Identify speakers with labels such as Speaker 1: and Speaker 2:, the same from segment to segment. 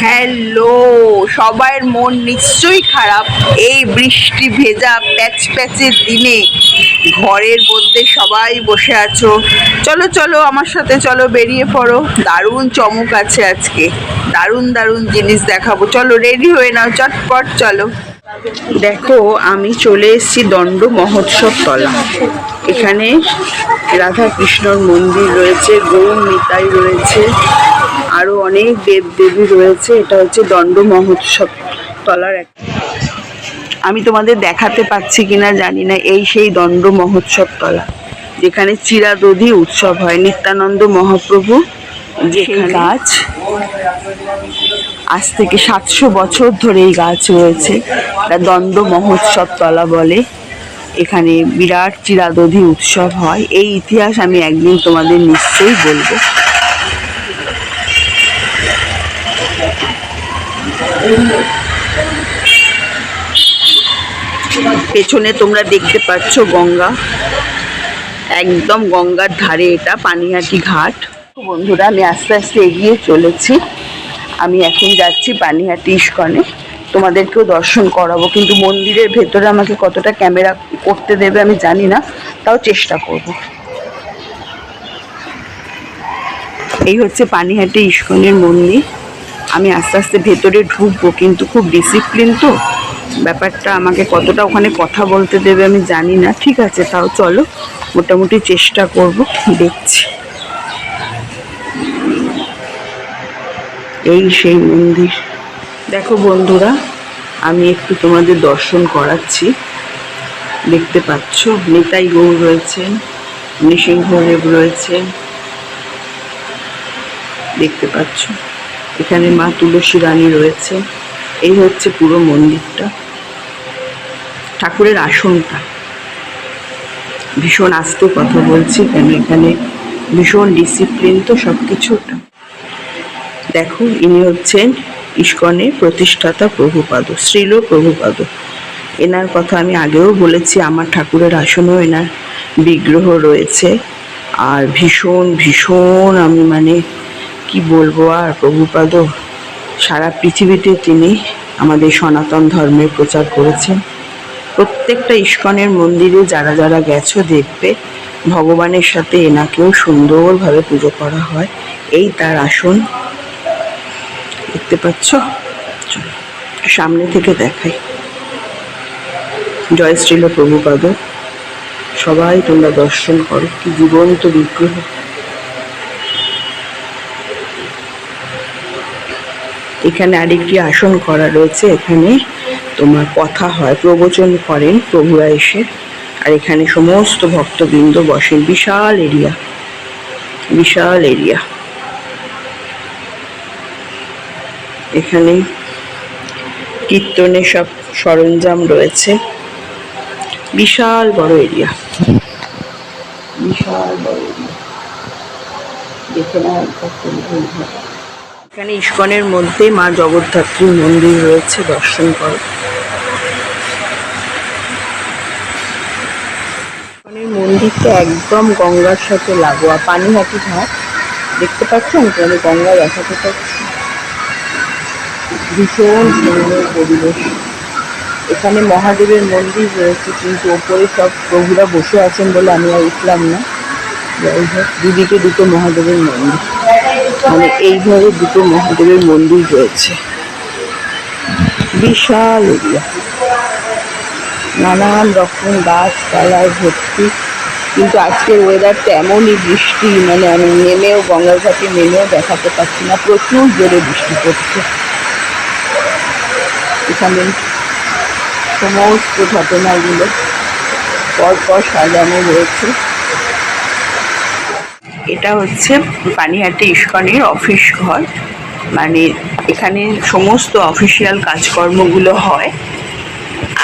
Speaker 1: Hello সবার মন নিশ্চয়ই খারাপ। এই বৃষ্টি ভেজা প্যাচ প্যাচের দিনে ঘরের মধ্যে সবাই বসে আছো। চলো চলো, আমার সাথে চলো বেরিয়ে পড়ো। দারুণ চমক আছে আজকে। দারুণ দারুণ জিনিস দেখাবো। চলো রেডি হয়ে নাও, চটপট, চলো। দেখো, আমি চলে এসেছি দণ্ড মহোৎসব তলা। এখানে রাধা কৃষ্ণর মন্দির রয়েছে, গৌর নিতাই রয়েছে। আরও অনেক দেব দেবী রয়েছে এটা হচ্ছে দণ্ড মহোৎসব তলার এক আমি তোমাদের দেখাতে পাচ্ছি কিনা জানি না এই সেই দণ্ড মহোৎসব তলা যেখানে চিরাদধি উৎসব হয় নিত্যানন্দ মহাপ্রভু যে গাছ। আজ থেকে সাতশো বছর ধরে এই গাছ রয়েছে এটা দণ্ড মহোৎসব তলা বলে এখানে বিরাট চিরাদধি উৎসব হয় এই ইতিহাস আমি একদিন তোমাদের নিশ্চয়ই বলব। পেছনে তোমরা দেখতে পাচ্ছ গঙ্গা। একদম গঙ্গার ধারে এটা, পানিহাটি ঘাট। বন্ধুরা, আমি আস্তে আস্তে এগিয়ে চলেছি। আমি এখন যাচ্ছি পানিহাটি ইস্কনে। তোমাদেরকেও দর্শন করাবো, কিন্তু মন্দিরের ভেতরে আমাকে কতটা ক্যামেরা করতে দেবে আমি জানি না, তাও চেষ্টা করব। এই হচ্ছে পানিহাটি ইস্কনের মন্দির। আমি আস্তে আস্তে ভেতরে ঢুকবো, কিন্তু খুব ডিসিপ্লিন তো। ব্যাপারটা আমাকে কতটা ওখানে কথা বলতে দেবে আমি জানি না। ঠিক আছে, তাও চলো, মোটামুটি চেষ্টা করব, দেখছি। এই সেই মন্দির। দেখো বন্ধুরা, আমি একটু তোমাদের দর্শন করাচ্ছি। দেখতে পাচ্ছ, নিতাই গৌর রয়েছেন নৃসিংহদেব রয়েছেন। দেখতে পাচ্ছ। এখানে মা তুলসী রানী রয়েছে। এই হচ্ছে পুরো মন্দিরটা। ঠাকুরের আসনটা। ভীষণ আস্তে কথা বলছি কেন এখানে ভীষণ ডিসিপ্লিন তো সব কিছুটা দেখো, ইনি হচ্ছেন ইস্কনের প্রতিষ্ঠাতা প্রভুপাদ, শ্রীল প্রভুপাদ। এনার কথা আমি আগেও বলেছি, আমার ঠাকুরের আসনেও এনার বিগ্রহ রয়েছে। আর ভীষণ ভীষণ আমি মানে কি বলব আর প্রভুপাদ সারা পৃথিবীতে তিনি আমাদের সনাতন ধর্মের প্রচার করেছেন। প্রত্যেকটা ইস্কনের মন্দিরে যারা যারা গেছো দেখবে, ভগবানের সাথে এনাকেও সুন্দরভাবে পুজো করা হয়। এই তার আসন দেখতে পাচ্ছ? সামনে থেকে দেখাই। জয় শ্রীল প্রভুপাদ। সবাই তোমরা দর্শন করো, কি জীবন্ত বিগ্রহ। এখানে আরেকটি আসন করা রয়েছে, এখানে তোমার কথা হয়, প্রবচন করেন, প্রভুরা এসে। আর এখানে সমস্ত ভক্তবৃন্দ বসেন, বিশাল এরিয়া বিশাল এরিয়া। এখানে কীর্তনের সব সরঞ্জাম রয়েছে। বিশাল বড় এরিয়া। বিশাল বড় এরিয়া। দেখে না। এখানে ইস্কনের মধ্যে মা জগদ্ধাত্রীর মন্দির রয়েছে, দর্শন করো। মন্দিরটা একদম গঙ্গার সাথে লাগোয়া, পানিহাটি ঘাট দেখতে পাচ্ছেন আমি গঙ্গা দেখাতে পাচ্ছি ভীষণ সুন্দর পরিবেশ। এখানে মহাদেবের মন্দির রয়েছে, কিন্তু ওপরে সব প্রভুরা বসে আছেন বলে আমি আর উঠলাম না। যাই হোক, দুদিকে দুটো মহাদেবের মন্দির। মানে এইভাবে দুটো মহাদেবের মন্দির রয়েছে। বিশাল এরিয়া। নানান রকম গাছপালায় ভর্তি। কিন্তু আজকের ওয়েদারটা এমনই বৃষ্টি মানে আমি নেমেও গঙ্গার ঘাটে নেমেও দেখাতে পারছি না। প্রচুর জোরে বৃষ্টি পড়ছে। এখানে সমস্ত ঘটনাগুলো পরপর সাজানো রয়েছে। এটা হচ্ছে পানিহাটি ইস্কনের অফিস ঘর। মানে এখানে সমস্ত অফিসিয়াল কাজকর্মগুলো হয়।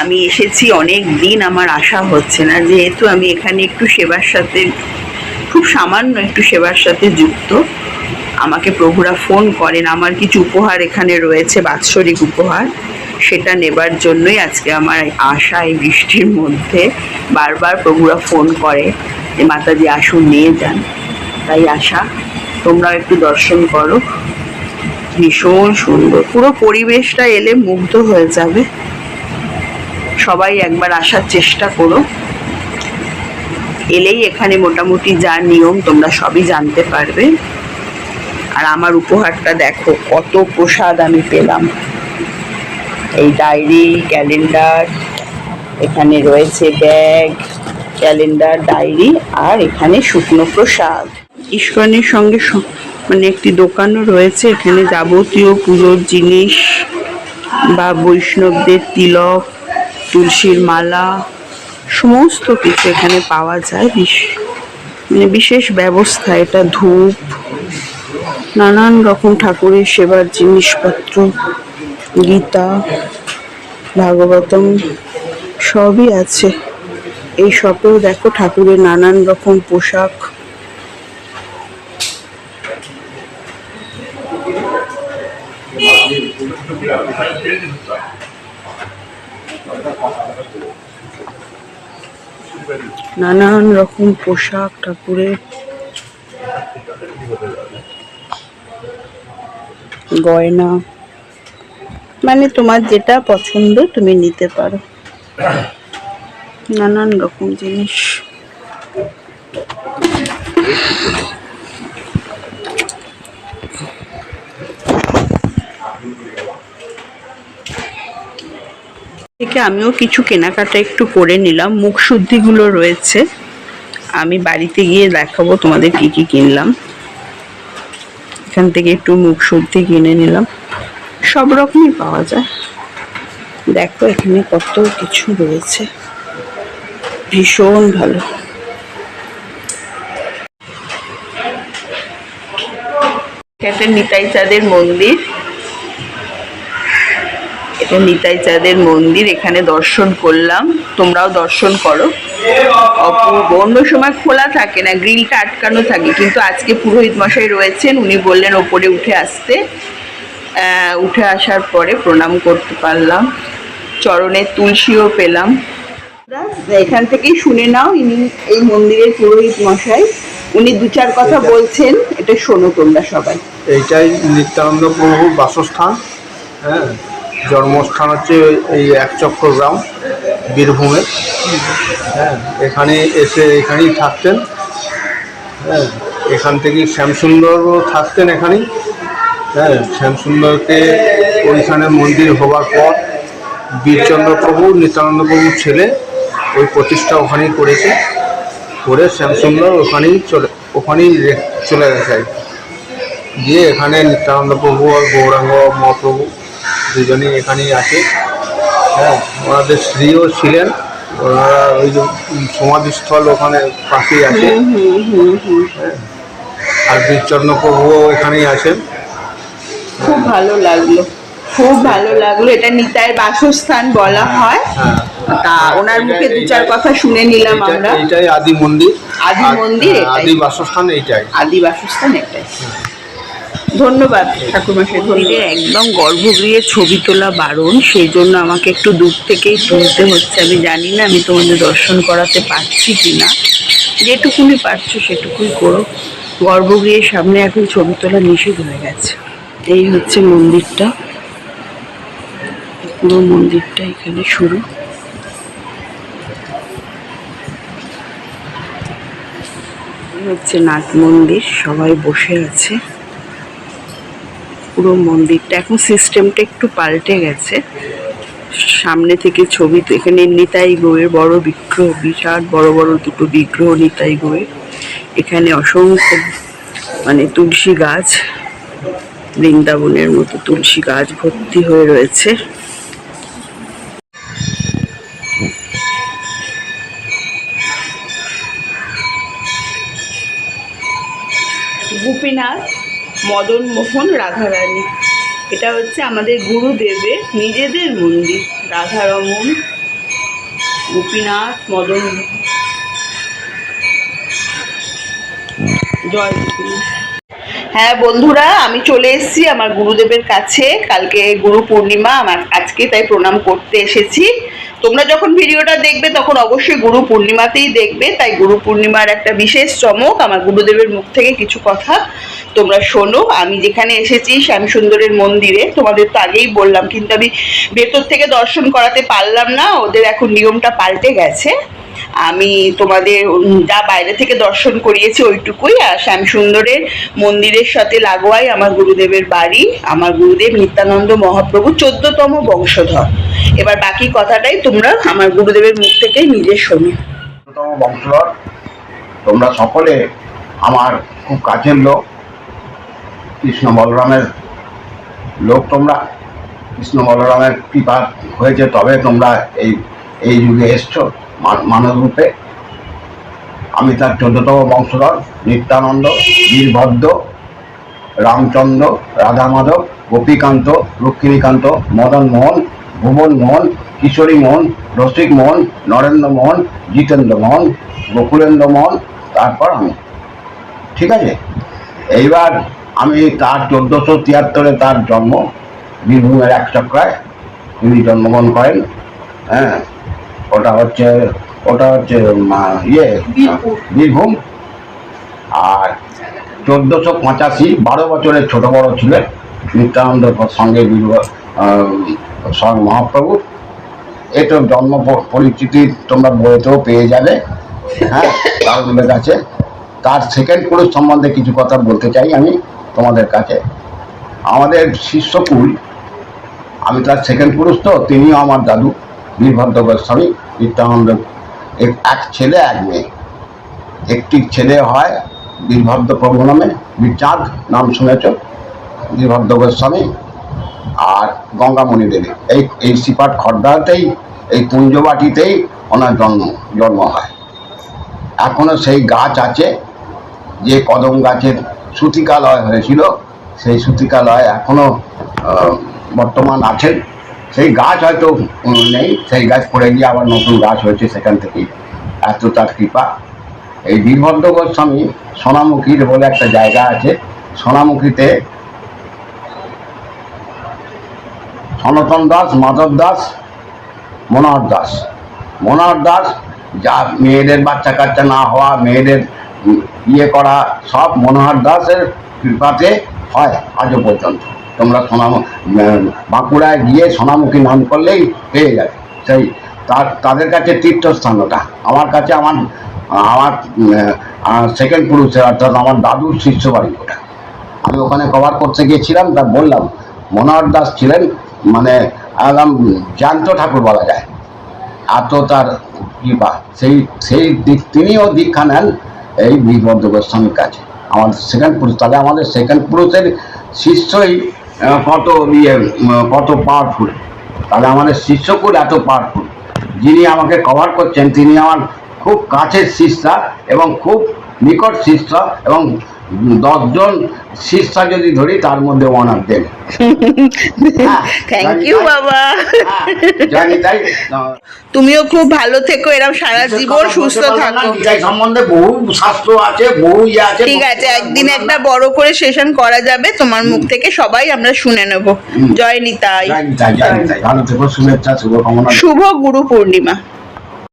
Speaker 1: আমি এসেছি অনেক দিন, আমার আশা হচ্ছে না। যেহেতু আমি এখানে একটু সেবার সাথে, খুব সামান্য একটু সেবার সাথে যুক্ত। আমাকে প্রভুরা ফোন করেন, আমার কিছু উপহার এখানে রয়েছে, বাৎসরিক উপহার। সেটা নেবার জন্যই আজকে আমার আশা, এই বৃষ্টির মধ্যে বারবার প্রভুরা ফোন করে যে, মাতাজি, আসুন, নিয়ে যান। তাই আশা তোমরাও একটু দর্শন করো। ভীষণ সুন্দর। পুরো পরিবেশটা এলে মুগ্ধ হয়ে যাবে। সবাই একবার আসার চেষ্টা করো। এলেই এখানে মোটামুটি যা নিয়ম তোমরা সবই জানতে পারবে। আর আমার উপহারটা দেখো, কত প্রসাদ আমি পেলাম। এই ডায়েরি, ক্যালেন্ডার, এখানে রয়েছে ব্যাগ, ক্যালেন্ডার, ডায়েরি আর এখানে শুকনো প্রসাদ। ইস্কনের সঙ্গে মানে একটি দোকানও রয়েছে। এখানে যাবতীয় পুজোর জিনিস বা বৈষ্ণবদের তিলক, তুলসীর মালা, সমস্ত কিছু এখানে পাওয়া যায়। মানে বিশেষ ব্যবস্থা এটা, ধূপ, নানান রকম ঠাকুরের সেবার জিনিসপত্র, গীতা, ভাগবতম, সবই আছে। এই শপেও দেখো, ঠাকুরের নানান রকম পোশাক। নানান রকম পোশাক ঠাকুরের। গয়না। মানে তোমার যেটা পছন্দ তুমি নিতে পারো। নানান রকম জিনিস। থেকে আমিও কিছু কেনাকাটা একটু করে নিলাম। মুখ শুদ্ধিগুলো রয়েছে। আমি বাড়িতে গিয়ে দেখাবো তোমাদের কি কি কিনলাম। এখান থেকে একটু মুখ শুদ্ধি কিনে নিলাম। সব রকমই পাওয়া যায়। দেখো এখানে কত কিছু রয়েছে। ভীষণ ভালো। নিতাই চাঁদের মন্দির। এটা নিতাই চাঁদের মন্দির এখানে দর্শন করলাম। তোমরাও দর্শন করো। অপূর্ব। অন্য সময় খোলা থাকে না, গ্রিলটা আটকানো থাকে, কিন্তু আজকে পুরোহিত মশাই রয়েছেন, উনি বললেন ওপরে উঠে আসতে। উঠে আসার পরে প্রণাম করতে পারলাম। চরণের তুলসীও পেলাম। এখান থেকেই শুনে নাও, ইনি এই মন্দিরের পুরোহিত মশাই। উনি দু চার কথা বলছেন, এটা শোনো তোমরা সবাই।
Speaker 2: এইটাই নিত্যানন্দ প্রভুর বাসস্থান হ্যাঁ? জন্মস্থান হচ্ছে এই একচক্র গ্রাম, বীরভূমে। হ্যাঁ এখানে এসে এখানেই থাকতেন। হ্যাঁ এখান থেকেই শ্যামসুন্দরও থাকতেন এখানেই। হ্যাঁ শ্যামসুন্দরকে ওইখানে মন্দির হবার পর বীরচন্দ্র প্রভু, নিত্যানন্দ ছেলে ওই প্রতিষ্ঠা ওখানেই করেছে। করে শ্যামসুন্দর ওখানেই চলে ওখানেই চলে গেছে আর। দিয়ে এখানে নিত্যানন্দ প্রভু আর গৌরাঙ্গ মহাপ্রভু দুজনেই এখানেই আছে। হ্যাঁ ওনাদের স্ত্রীও ছিলেন। ওনারা ওই যে সমাধিস্থল ওখানে পাশেই আছে। হ্যাঁ আর বীরচন্দ্র প্রভুও এখানেই আছেন।
Speaker 1: খুব ভালো লাগল। খুব ভালো লাগল। এটা নিতাইয়ের বাসস্থান বলা হয়
Speaker 2: হ্যাঁ।
Speaker 1: তা ওনার মুখে দু চার কথা শুনে নিলাম আমরা।
Speaker 2: এইটাই আদি মন্দির।
Speaker 1: আদি মন্দির
Speaker 2: হ্যাঁ,
Speaker 1: এটাই।
Speaker 2: আদি বাসস্থান এইটাই।
Speaker 1: আদি বাসস্থান এটাই। ধন্যবাদ ঠাকুরমশাই মন্দিরের একদম গর্ভগৃহে ছবি তোলা বারণ সেই জন্য আমাকে একটু দূর থেকেই তুলতে হচ্ছে। আমি জানি না আমি তোমাদের দর্শন করাতে পারছি কি না যেটুকুনি পারছ সেটুকুই করো। গর্ভগৃহের সামনে এখন ছবি তোলা নিষেধ হয়ে গেছে। এই হচ্ছে মন্দিরটা। পুরো মন্দিরটা এখানে শুরু। হচ্ছে নাট মন্দির সবাই বসে আছে। পুরো মন্দিরটা। এখন সিস্টেমটা একটু পাল্টে গেছে। সামনে থেকে ছবি এখানে নিতাই গোয়ের বড় বিগ্রহ, বিরাট বড় বড় দুটো বিগ্রহ নিতাই গৌয়ের এখানে অসংখ্য মানে তুলসী গাছ, বৃন্দাবনের মতো তুলসী গাছ ভর্তি হয়ে রয়েছে। গোপীনাথ মদন মোহন রাধারানী। এটা হচ্ছে আমাদের গুরুদেবের, নিজেদের মন্দির, রাধারমন, গোপীনাথ, মদন জয় হ্যাঁ বন্ধুরা, আমি চলে এসেছি আমার গুরুদেবের কাছে। কালকে গুরু পূর্ণিমা, আমার আজকে তাই প্রণাম করতে এসেছি। তোমরা যখন ভিডিওটা দেখবে, তখন অবশ্যই গুরু পূর্ণিমাতেই দেখবে। তাই গুরু পূর্ণিমার একটা বিশেষ চমক আমার গুরুদেবের মুখ থেকে কিছু কথা তোমরা শোনো, আমি যেখানে এসেছি শ্যাম সুন্দরের মন্দিরে, তোমাদের তো আগেই বললাম, কিন্তু আমি ভেতর থেকে দর্শন করাতে পারলাম না, ওদের এখন নিয়মটা পাল্টে গেছে। আমি তোমাদের যা বাইরে থেকে দর্শন করিয়েছি ওইটুকুই, আর শ্যাম সুন্দরের মন্দিরের সাথে লাগোয়াই আমার গুরুদেবের বাড়ি, আমার গুরুদেব নিত্যানন্দ মহাপ্রভু চোদ্দতম বংশধর। এবার বাকি কথাটাই তোমরা আমার গুরুদেবের মুখ থেকেই নিজে শোনো।
Speaker 3: বংশধর, তোমরা সকলে আমার খুব কাছের লোক। কৃষ্ণ বলরামের লোক তোমরা, কৃষ্ণ বলরামের কৃপা হয়েছে, তবে তোমরা এই এই যুগে এসছো মা- মানব রূপে। আমি তার চোদ্দতম বংশধর, নিত্যানন্দ, বীরভদ্র, রামচন্দ্র রাধা মাধব গোপীকান্ত রুক্মিণীকান্ত মদন মোহন, ভুবন মোহন, কিশোরী মোহন, রসিক মোহন, নরেন্দ্র মোহন, জিতেন্দ্র মোহন, গোকুলেন্দ্র মোহন, তারপর আমি। ঠিক আছে? এইবার আমি তার চোদ্দোশো তিয়াত্তরে তার জন্ম বীরভূমের এক চক্রায় তিনি জন্মগ্রহণ করেন হ্যাঁ। ওটা হচ্ছে ওটা হচ্ছে ইয়ে
Speaker 1: বীরভূম।
Speaker 3: আর চোদ্দোশো পঁচাশি বারো বছরের ছোট বড় ছিলেন নিত্যানন্দ সঙ্গে বীর স্বয়ং মহাপ্রভু। এটার জন্ম পরিচিতি তোমরা বইতেও পেয়ে যাবে হ্যাঁ তার কাছে তার সেকেন্ড পুরুষ সম্বন্ধে কিছু কথা বলতে চাই আমি। তোমাদের কাছে। আমাদের শিষ্যকুল, আমি তার সেকেন্ড পুরুষ তো, তিনিও আমার দাদু বীরভদ্র গোস্বামী নিত্যানন্দ। এক- ছেলে, এক মেয়ে। একটি ছেলে হয় বীরভদ্র প্রভু নামে বীরচাঁদ নাম শুনেছ? বীরভদ্র গোস্বামী আর গঙ্গামণি দেবী। এই এই সিপাট খর্দাতেই এই কুঞ্জবাটিতেই ওনার জন্ম জন্ম হয়। এখনও সেই গাছ আছে, যে কদম গাছের সুতিকালয় হয়েছিল। সেই সুতিকালয় এখনও আহ, বর্তমান আছেন সেই গাছ হয়তো নেই। সেই গাছ পড়ে গিয়ে আবার নতুন গাছ হয়েছে সেখান থেকেই। এত তার কৃপা। এই বীরভদ্র গোস্বামী সোনামুখীর বলে একটা জায়গা আছে। সোনামুখীতে সনাতন দাস মাধব দাস মনোহর দাস। মনোহর দাস যা মেয়েদের বাচ্চা কাচ্চা না হওয়া মেয়েদের ইয়ে করা, সব মনোহর দাসের কৃপাতে হয় আজও পর্যন্ত। তোমরা সোনাম বাঁকুড়ায় গিয়ে সোনামুখী নাম করলেই পেয়ে যাবে। সেই তার তাদের কাছে তীর্থস্থান ওটা আমার কাছে আমার আমার সেকেন্ড পুরুষের, অর্থাৎ আমার দাদুর শিষ্য বাড়ি ওটা। আমি ওখানে কভার করতে গিয়েছিলাম, তা বললাম, মনোহর দাস ছিলেন মানে একদম জ্যান্ত ঠাকুর বলা যায়। এত তার কৃপা। সেই সেই দিক, তিনিও দীক্ষা নেন এই বীরভদ্র গোস্বামীর কাছে আমাদের সেকেন্ড পুরুষ তাহলে আমাদের সেকেন্ড পুরুষের শিষ্যই কত ইয়ে কত পাওয়ারফুল তাহলে আমাদের শিষ্যকুল এত পাওয়ারফুল যিনি আমাকে কভার করছেন, তিনি আমার খুব কাছের শিষ্যা এবং খুব নিকট শিষ্য এবং দশজন শিষ্যা যদি ধরি তার মধ্যে one of then
Speaker 1: thank you বাবা।
Speaker 3: হ্যাঁ, জানি তাই।
Speaker 1: তুমিও খুব ভালো থেকো এরকম সারা জীবন সুস্থ থাকো।
Speaker 3: নিতাই সম্বন্ধে বহু শাস্ত্র আছে বহু ইয়ে আছে
Speaker 1: ঠিক আছে একদিন একটা বড় করে সেশন করা যাবে তোমার মুখ থেকে সবাই আমরা শুনে নেব। জয় নিতাই।
Speaker 3: জয় নিতাই জয় নিতাই ভালো থেকো শুভেচ্ছা শুভকামনা।
Speaker 1: শুভ গুরু পূর্ণিমা।